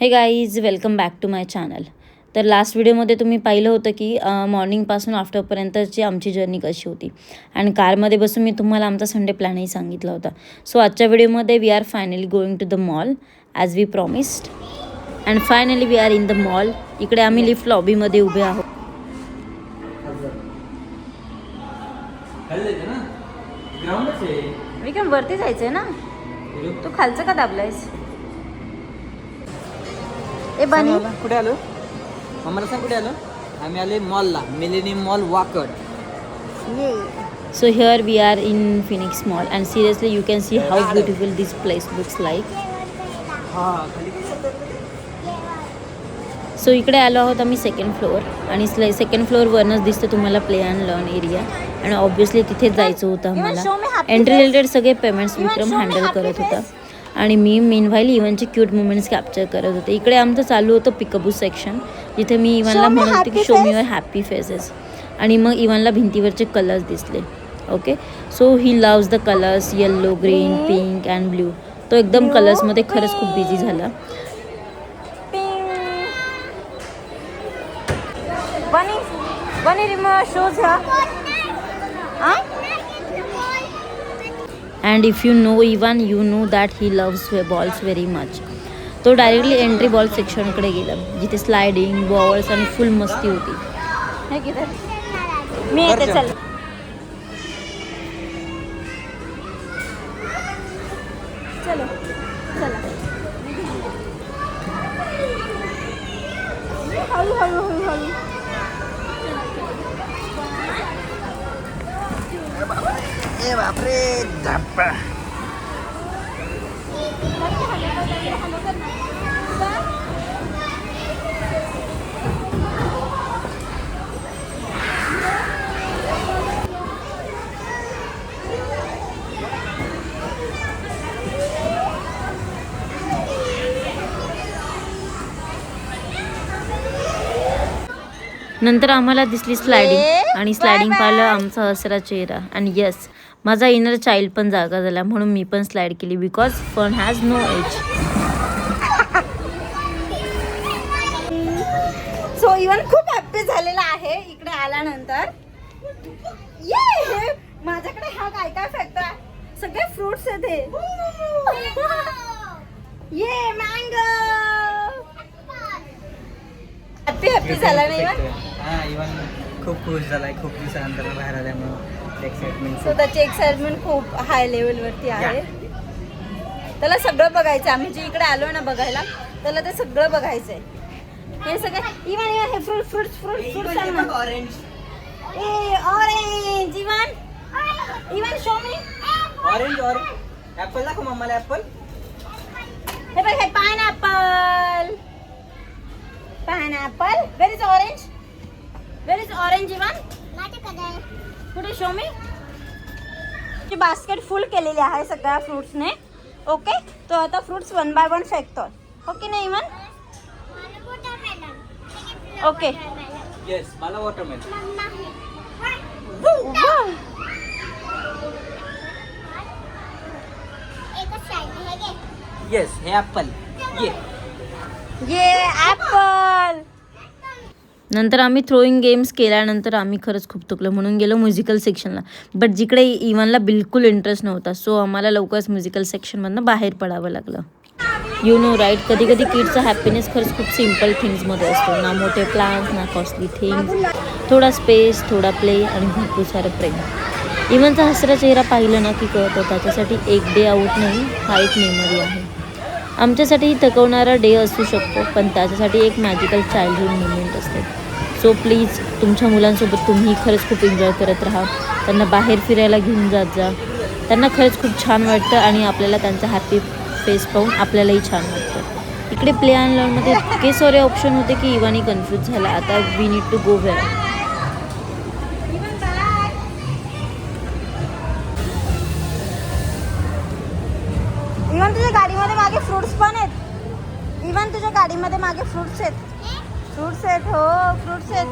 Hey guys welcome back to my channel तर last व्हिडिओमध्ये तुम्ही पाहिलं होतं की मॉर्निंगपासून आफ्टरपर्यंतची आमची जर्नी कशी होती. आणि कारमध्ये बसून मी तुम्हाला आमचा संडे प्लॅनही सांगितला होता. सो आजच्या व्हिडिओमध्ये we are finally going to the mall as we promised and finally we are in the mall इकडे आम्ही लिफ्ट लॉबीमध्ये उभे आहोत. वरती जायचं आहे. ना? तू खालचं का दाबलायस? ए बनी? सांग कुठे आलो? मम्माला सांग कुठे आलो? आम्ही आले मॉलला millennium mall Wakad So here we are in Phoenix Mall and seriously you can see how beautiful this place looks like. हा खाली. सो इकडे आलो आहोत आम्ही सेकंड फ्लोअर आणि सेकंड फ्लोअरवरनंच दिसतं तुम्हाला प्ले अँड लर्न एरिया आणि ऑब्व्हियसली तिथेच जायचं होतं आम्हाला. एंट्री रिलेटेड सगळे पेमेंट्स विक्रम हँडल करत होता. आणि मी मीनव्हाईल इव्हनचे क्यूट मुमेंट्स कॅप्चर करत होते. इकडे आमचं चालू होतं पिकअबू सेक्शन जिथे मी इव्हनला म्हणत होते की show me your happy faces आणि मग इव्हनला भिंतीवरचे कलर्स दिसले. Okay so he loves the colours yellow green pink and blue तो एकदम कलर्समध्ये खरंच खूप बिझी झाला. Bunny, and if you know even you know that he loves balls very much तो डायरेक्टली एंट्री बॉल सेक्शनकडे गेला. जिथे स्लायडिंग बॉल्स आणि फुल मस्ती होती? मी येते चलो. बापरे. नंतर आम्हाला दिसली स्लायडिंग आणि स्लायडिंग पाहिलं आमचा हसरा चेहरा. आणि येस माझा इनर चाइल्ड पण जागा झाला म्हणून मी पण स्लाईड केली because fun has no age so Ivaan खूप हॅप्पी झालेला आहे इकडे आल्यानंतर. ये माझ्याकडे हा काय काय फॅक्टर आहे? सगळे फ्रुट्स आहेत हे. ये मँगो हॅप्पी हॅप्पी झाला नाही इवन हा इवन खूप खुश झालाय खूप दिवसानंतर बाहेर आल्यामुळे. सो त्याची एक्साइटमेंट खूप हाय लेवलवरती आहे. त्याला सगळं बघायचं आम्ही जे इकडे आलो ना बघायला त्याला ते सगळं बघायचंय. हे सगळे इवन इवन हे fruit fruit fruit fruit orange a orange Evan. Evan show me orange orange apple दाखव मम्माला ऍपल हे बघ हे pineapple pineapple where is orange where is orange Evan? कुठे शो मी? बास्केट फुल केलेली आहे सगळ्या फ्रुट्सने ओके तो आता फ्रुट्स वन बाय वन फेकतो ओके नाही इवन ओके येस मला वॉटरमेलन येस हे। ऍपल ये. ये ऍपल नंतर आम्ही थ्रोईंग गेम्स केल्यानंतर आम्ही खरंच खूप थकलो. म्हणून गेलो म्युझिकल सेक्शनला बट जिकडे इव्हनला बिलकुल इंटरेस्ट नव्हता. सो आम्हाला लवकरच म्युझिकल सेक्शनमधनं बाहेर पडावं लागलं. यू नो राईट कधी कधी किडचा हॅपीनेस खरंच खूप सिंपल थिंग्समध्ये असतो. ना मोठे प्लान्स ना कॉस्टली थिंग्स थोडा स्पेस थोडा प्ले आणि भरपूर सारं प्रेम. इव्हनचा हसरा चेहरा पाहिलं ना की कळतं त्याच्यासाठी एक डे आऊट नाही हा एक मेमरी आहे. आमच्यासाठी थकवणारा डे असू शकतो पण त्याच्यासाठी एक मॅजिकल चाइल्डहूड मुमेंट असते. सो प्लीज तुमच्या मुलांसोबत तुम्ही खरंच खूप एन्जॉय करत राहा. त्यांना बाहेर फिरायला घेऊन जात जा. त्यांना खरंच खूप छान वाटतं आणि आपल्याला त्यांचा हॅपी फेस पाहून आपल्यालाही छान वाटतं. इकडे प्ले अँड लर्नमध्ये इतके सारे ऑप्शन होते की इवानी कन्फ्यूज झाला. आता we need to go where गाडीमध्ये मागे फ्रुट्स पण आहेत. इवन तुझ्या गाडीमध्ये मागे फ्रुट्स आहेत. फ्रुट्स आहेत हो फ्रुट्स आहेत.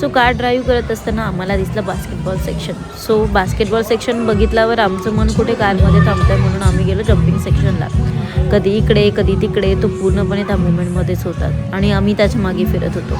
सो कार ड्राईव्ह करत असताना आम्हाला दिसलं basketball section so basketball section बघितल्यावर आमचं मन कुठे कारमध्ये थांबतंय म्हणून आम्ही गेलो जम्पिंग सेक्शनला कधी इकडे कधी तिकडे तो पूर्णपणे त्या मुवमेंटमध्येच होतात. आणि आम्ही त्याच्यामागे फिरत होतो.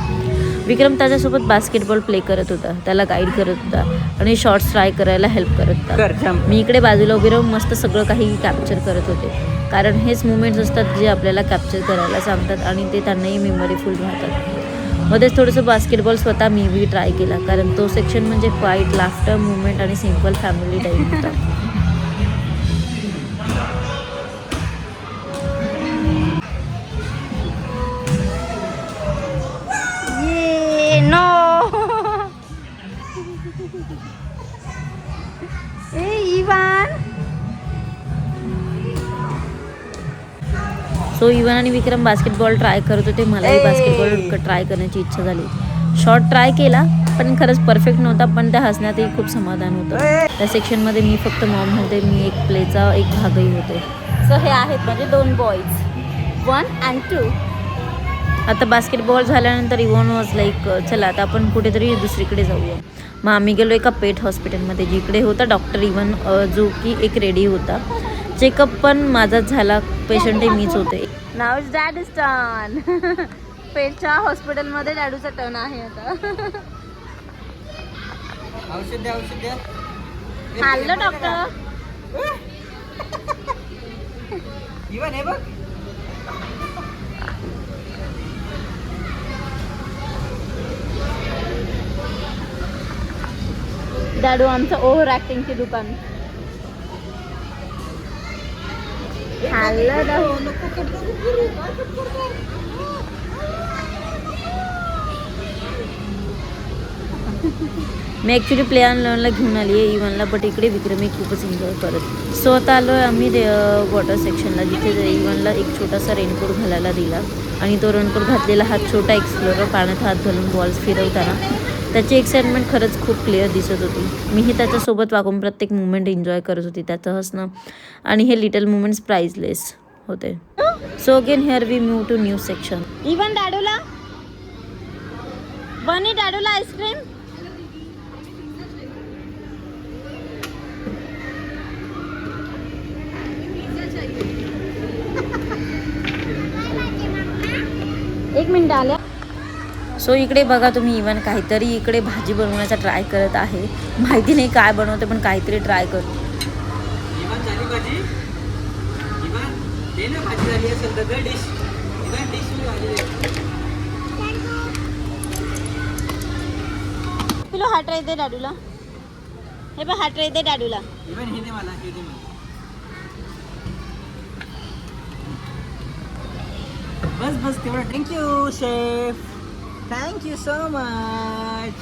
विक्रम त्याच्यासोबत बास्केटबॉल प्ले करत होता. त्याला गाईड करत होता आणि शॉर्ट्स ट्राय करायला हेल्प करत होता. मी इकडे बाजूला उभी राहून मस्त सगळं काही कॅप्चर करत होते. कारण हेच मुमेंट्स असतात जे आपल्याला कॅप्चर करायला सांगतात आणि ते त्यांनाही मेमरीफुल राहतात. मध्येच थोडंसं बास्केटबॉल स्वतः मी बी ट्राय केला. कारण तो सेक्शन म्हणजे फाईट लाफ्टर मुवमेंट आणि सिंपल फॅमिली टाईम होता. सो इवन आणि विक्रम बास्केटबॉल ट्राय करत होते. मलाही. बास्केटबॉल ट्राय करण्याची इच्छा झाली. शॉर्ट ट्राय केला पण खरंच परफेक्ट नव्हता पण त्या हसण्यातही खूप समाधान होतं. त्या सेक्शनमध्ये मी फक्त मॉम होते मी एक प्लेचा एक भागही होते. सो हे आहेत म्हणजे दोन बॉईज वन अँड टू आता बास्केटबॉल झाल्यानंतर इव्हन वॉज लाईक चला आता आपण कुठेतरी दुसरीकडे जाऊया. मग आम्ही गेलो एका पेट हॉस्पिटलमध्ये जिकडे होता डॉक्टर इवन जो की एक रेडी होता. चेकअप पण माझाच झाला पेशंटही मीच होते. Now is dad is turn पेटच्या हॉस्पिटलमध्ये डॅडूचा टर्न आहे आता. औषध द्या औषध द्या. हॅलो डॉक्टर इवन हे बघ. डॅडू आमचं ओव्हर ऍक्टिंगची दुकान. मी ॲक्च्युली प्ले ऑन लॉनला घेऊन आली आहे इव्हनला बट इकडे विक्रमी खूपच एन्जॉय करत. सो आता आलो आहे आम्ही वॉटर सेक्शनला जिथे इव्हनला एक छोटासा रेनकोट घालायला दिला. आणि तो रेनकोट घातलेला हा छोटा एक्सप्लोरर पाण्यात हात घालून बॉल्स फिरवताना. त्याची एक्साइटमेंट खरंच खूप क्लिअर दिसत होती. मीही त्याच्यासोबत वागून प्रत्येक मुवमेंट एन्जॉय करत होती. त्याचं हसणं आणि हे लिटल मुवमेंट्स प्राईजलेस होते. So again here we move to new section Ivaan डॅडूला bunny डॅडूला आईस्क्रीम एक मिनिट आल्या सो इकडे बघा तुम्ही इवन काहीतरी इकडे भाजी बनवण्याचा ट्राय करत आहे. माहिती नाही काय बनवते पण काहीतरी ट्राय करतो. पिलो हा ट्राय दे डॅडूला हे बघ हा ट्राय दे डॅडूला हे दे मला हे Thank you so much.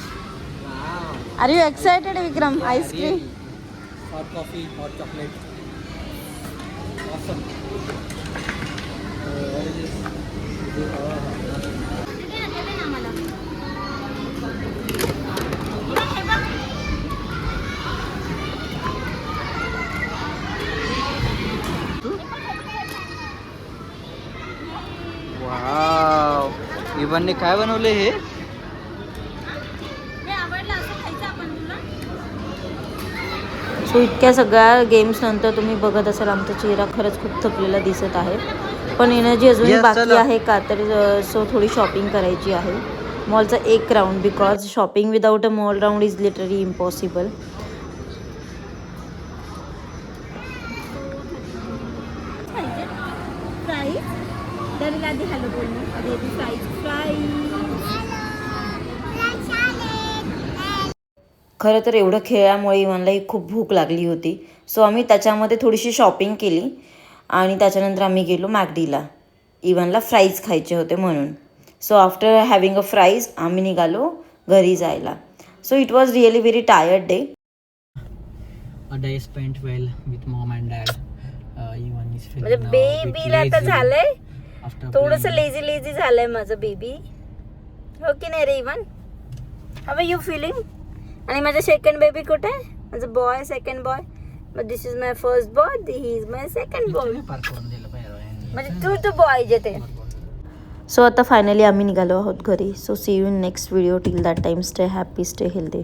Wow. Are you excited, Vikram? Yeah, Ice cream? Really. Hot coffee, hot chocolate. Awesome. Uh, what is this? इवनने काय बनवले हे? सो इतक्या सगळ्या गेम्स नंतर तुम्ही बघत असाल आमचा चेहरा खरंच खूप थकलेला दिसत आहे. पण एनर्जी अजूनही Yes, बाकी चला. आहे का? तर सो थोडी शॉपिंग करायची आहे. मॉलचा एक round because shopping without a mall round is literally impossible तर फ्राईज खरं तर एवढं खेळल्यामुळे इव्हनलाही खूप भूक लागली होती. सो आम्ही त्याच्यामध्ये थोडीशी शॉपिंग केली. आणि त्याच्यानंतर आम्ही गेलो मॅगडीला इव्हनला फ्राईज खायचे होते म्हणून. So after having a fries आम्ही निघालो घरी जायला. So it was really very tired day A day spent well with mom and dad. Uh, even is feeling म्हणजे now a bit बेबीला आता lazy. झालंय. थोडस. लेझी लेझी झालंय माझं बेबी हो की नाही रे इवन? हव यू फिलिंग आणि माझं सेकंड बेबी कुठे? आहे माझं बॉय सेकंड बॉय मग this is my first boy he is my second boy. म्हणजे तू तू बॉय जे ते. सो आता फायनली आम्ही निघालो आहोत घरी. So see you in next video till that time stay happy stay healthy